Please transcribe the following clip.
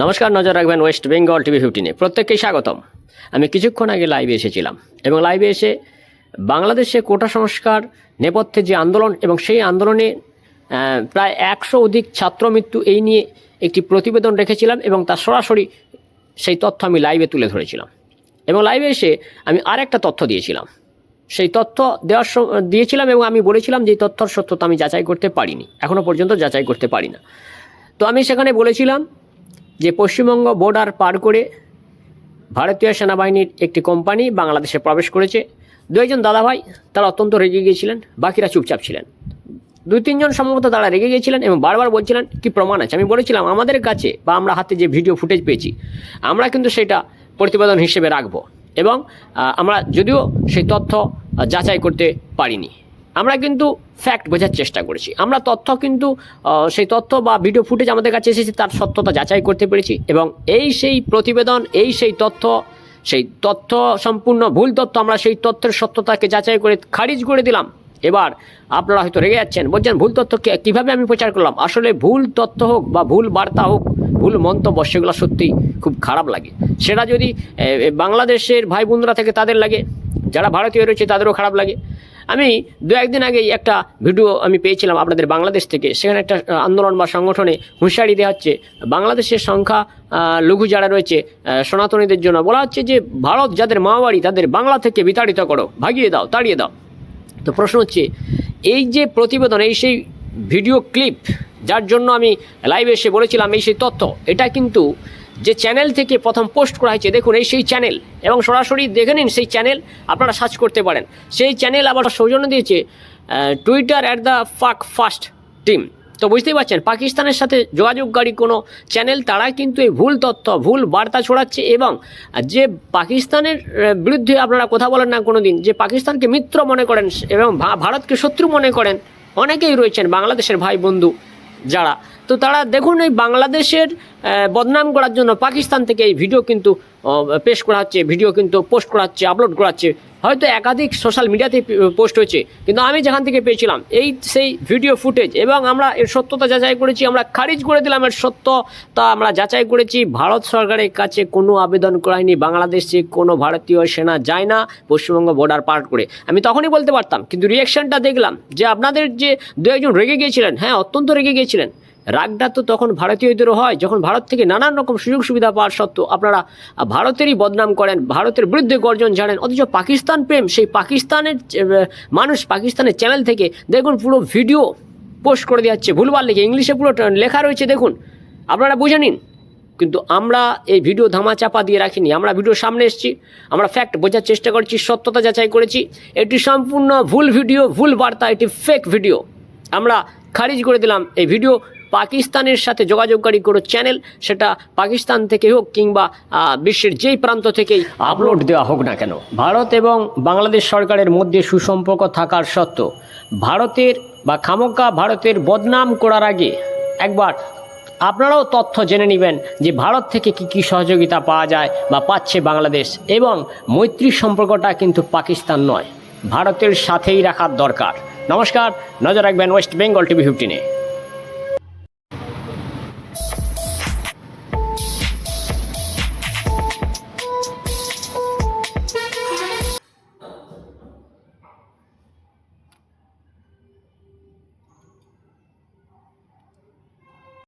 নমস্কার, নজর রাখবেন ওয়েস্ট বেঙ্গল টিভি ফিফটিনে প্রত্যেককেই স্বাগতম। আমি কিছুক্ষণ আগে লাইভে এসেছিলাম এবং লাইভে এসে বাংলাদেশে কোটা সংস্কার, নেপথ্যে যে আন্দোলন এবং সেই আন্দোলনে প্রায় একশো অধিক ছাত্র মৃত্যু এই নিয়ে একটি প্রতিবেদন রেখেছিলাম এবং তার সরাসরি সেই তথ্য আমি লাইভে তুলে ধরেছিলাম। এবং লাইভে এসে আমি আরেকটা তথ্য দিয়েছিলাম। সেই তথ্য দেওয়ার দিয়েছিলাম এবং আমি বলেছিলাম যে এই তথ্যর সত্যতা আমি যাচাই করতে পারিনি। এখনও পর্যন্ত যাচাই করতে পারি না। তো আমি সেখানে বলেছিলাম যে পশ্চিমবঙ্গ বর্ডার পার করে ভারতীয় সেনাবাহিনীর একটি কোম্পানি বাংলাদেশে প্রবেশ করেছে। দু একজন দাদাভাই, তারা অত্যন্ত রেগে গিয়েছিলেন, বাকিরা চুপচাপ ছিলেন। দুই তিনজন সম্ভবত তারা রেগে গিয়েছিলেন এবং বারবার বলছিলেন, কি প্রমাণ আছে? আমি বলেছিলাম, আমাদের কাছে বা আমরা হাতে যে ভিডিও ফুটেজ পেয়েছি, আমরা কিন্তু সেটা প্রতিবেদন হিসেবে রাখব এবং আমরা যদিও সেই তথ্য যাচাই করতে পারিনি। আমরা কিন্তু ফ্যাক্ট বোঝার চেষ্টা করেছি। আমরা তথ্য কিন্তু সেই তথ্য বা ভিডিও ফুটেজ আমাদের কাছে এসেছে, তার সত্যতা যাচাই করতে পেরেছি এবং এই সেই প্রতিবেদন, এই সেই তথ্য সেই তথ্য সম্পূর্ণ, ভুল তথ্য আমরা সেই তথ্যের সত্যতাকে যাচাই করে খারিজ করে দিলাম। এবার আপনারা হয়তো রেগে যাচ্ছেন, বলছেন, ভুল তথ্যকে কীভাবে আমি প্রচার করলাম? আসলে ভুল তথ্য হোক বা ভুল বার্তা হোক, ভুল মন্তব্য, সেগুলো সত্যি খুব খারাপ লাগে। সেটা যদি বাংলাদেশের ভাই বোনরা থেকে তাদের লাগে, যারা ভারতীয় রয়েছে তাদেরও খারাপ লাগে। আমি দু একদিন আগেই একটা ভিডিও আমি পেয়েছিলাম আপনাদের বাংলাদেশ থেকে। সেখানে একটা আন্দোলন বা সংগঠনে হুঁশিয়ারি দেওয়া হচ্ছে, বাংলাদেশের সংখ্যা লঘু যারা রয়েছে সনাতনীদের জন্য। বলা হচ্ছে যে, ভারত যাদের মাওয়ারি, তাদের বাংলা থেকে বিতাড়িত করো, ভাগিয়ে দাও, তাড়িয়ে দাও। তো প্রশ্ন হচ্ছে, এই যে প্রতিবেদন, এই সেই ভিডিও ক্লিপ, যার জন্য আমি লাইভে এসে বলেছিলাম এই সেই তথ্য, এটা কিন্তু যে চ্যানেল থেকে প্রথম পোস্ট করা হয়েছে, দেখুন এই সেই চ্যানেল এবং সরাসরি দেখে নিন সেই চ্যানেল আপনারা সার্চ করতে পারেন। সেই চ্যানেল আবার সৌজন্য দিয়েছে টুইটার অ্যাট দ্য ফাক ফার্স্ট টিম তো বুঝতেই পারছেন, পাকিস্তানের সাথে যোগাযোগকারী কোনো চ্যানেল তারা কিন্তু এই ভুল তথ্য, ভুল বার্তা ছড়াচ্ছে, এবং যে পাকিস্তানের বিরুদ্ধে আপনারা কথা বলেন না কোনো দিন যে পাকিস্তানকে মিত্র মনে করেন, এবং ভারতকে শত্রু মনে করেন, অনেকেই রয়েছেন বাংলাদেশের ভাই বন্ধু যারা। তো তারা দেখুন এই বাংলাদেশের বদনাম করার জন্য পাকিস্তান থেকে এই ভিডিও কিন্তু পেশ করা হচ্ছে ভিডিও কিন্তু পোস্ট করা হচ্ছে আপলোড করা হচ্ছে হয়তো একাধিক সোশ্যাল মিডিয়াতে পোস্ট হয়েছে, কিন্তু আমি যেখান থেকে পেয়েছিলাম, এই সেই ভিডিও ফুটেজ এবং আমরা এর সত্যতা যাচাই করেছি, আমরা খারিজ করে দিলাম এর সত্যতা, আমরা যাচাই করেছি, ভারত সরকারের কাছে কোনো আবেদন করায়নি, বাংলাদেশে কোনো ভারতীয় সেনা যায় না পশ্চিমবঙ্গ বর্ডার পার করে। আমি তখনই বলতে পারতাম, কিন্তু রিয়াকশনটা দেখলাম যে আপনাদের যে দু একজন রেগে গিয়েছিলেন হ্যাঁ অত্যন্ত রেগে গিয়েছিলেন রাগটা তো তখন ভারতীয়দেরও হয়, যখন ভারত থেকে নানান রকম সুযোগ সুবিধা পাওয়ার সত্ত্বেও আপনারা ভারতেরই বদনাম করেন, ভারতের বিরুদ্ধে গর্জন জানেন অথচ পাকিস্তান প্রেম, সেই পাকিস্তানের মানুষ পাকিস্তানের চ্যানেল থেকে দেখুন পুরো ভিডিও পোস্ট করে দেওয়া হচ্ছে ভুলবার লিখে, ইংলিশে পুরো লেখা রয়েছে, দেখুন। আপনারা বুঝে নিন। কিন্তু আমরা এই ভিডিও ধামা চাপা দিয়ে রাখিনি, আমরা ভিডিও সামনে এসেছি, আমরা ফ্যাক্ট বোঝার চেষ্টা করেছি, সত্যতা যাচাই করেছি, এটি সম্পূর্ণ ভুল ভিডিও ভুল বার্তা, এটি ফেক ভিডিও আমরা খারিজ করে দিলাম এই ভিডিও পাকিস্তানের সাথে যোগাযোগকারী কোনো চ্যানেল, সেটা পাকিস্তান থেকে হোক কিংবা বিশ্বের যেই প্রান্ত থেকেই আপলোড দেওয়া হোক না কেন। ভারত এবং বাংলাদেশ সরকারের মধ্যে সুসম্পর্ক থাকার সত্ত্বেও, ভারতের বা খামোকা ভারতের বদনাম করার আগে একবার আপনারাও তথ্য জেনে নেবেন যে ভারত থেকে কি কি সহযোগিতা পাওয়া যায় বা পাচ্ছে বাংলাদেশ এবং মৈত্রী সম্পর্কটা কিন্তু পাকিস্তান নয়, ভারতের সাথেই রাখার দরকার। নমস্কার, নজর রাখবেন ওয়েস্ট বেঙ্গল টিভি ফিফটিনে